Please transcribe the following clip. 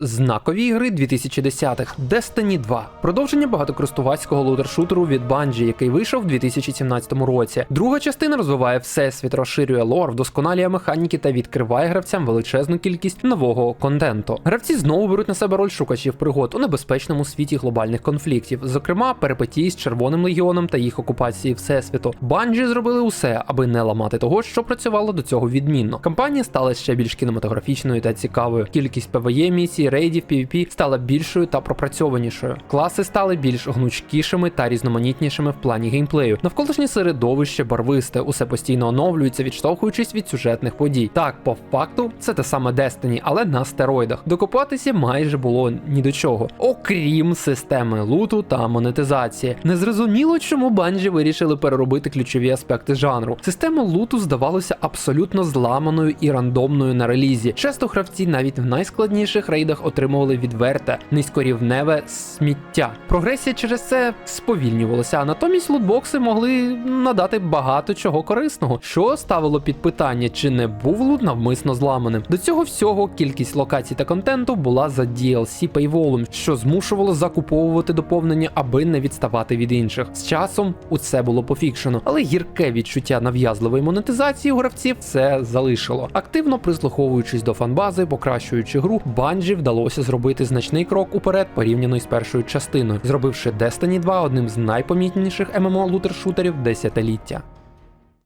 Знакові ігри 2010-х Destiny 2. Продовження багатокористувацького лутер-шутеру від Bungie, який вийшов у 2017 році. Друга частина розвиває всесвіт, розширює лор, вдосконалює механіки та відкриває гравцям величезну кількість нового контенту. Гравці знову беруть на себе роль шукачів пригод у небезпечному світі глобальних конфліктів, зокрема перипетії з Червоним легіоном та їх окупації всесвіту. Bungie зробили усе, аби не ламати того, що працювало до цього відмінно. Кампанія стала ще більш кінематографічною та цікавою. Кількість PvE місій, рейдів, PvP стала більшою та пропрацьованішою. Класи стали більш гнучкішими та різноманітнішими в плані геймплею. Навколишнє середовище барвисте, усе постійно оновлюється, відштовхуючись від сюжетних подій. Так, по факту, це те саме Destiny, але на стероїдах. Докопатися майже було ні до чого, окрім системи луту та монетизації. Незрозуміло, чому Bungie вирішили переробити ключові аспекти жанру. Система луту здавалося абсолютно зламаною і рандомною на релізі. Часто гравці навіть в найскладніших рейдах отримували відверте, низькорівневе сміття. Прогресія через це сповільнювалася, а натомість лутбокси могли надати багато чого корисного, що ставило під питання, чи не був лут навмисно зламаним. До цього всього кількість локацій та контенту була за DLC Paywall, що змушувало закуповувати доповнення, аби не відставати від інших. З часом у це було пофікшено, але гірке відчуття нав'язливої монетизації у гравців це залишило. Активно прислуховуючись до фанбази, покращуючи гру, Bungie вдалося зробити значний крок уперед порівняно із першою частиною, зробивши Destiny 2 одним з найпомітніших MMO лутер-шутерів десятиліття.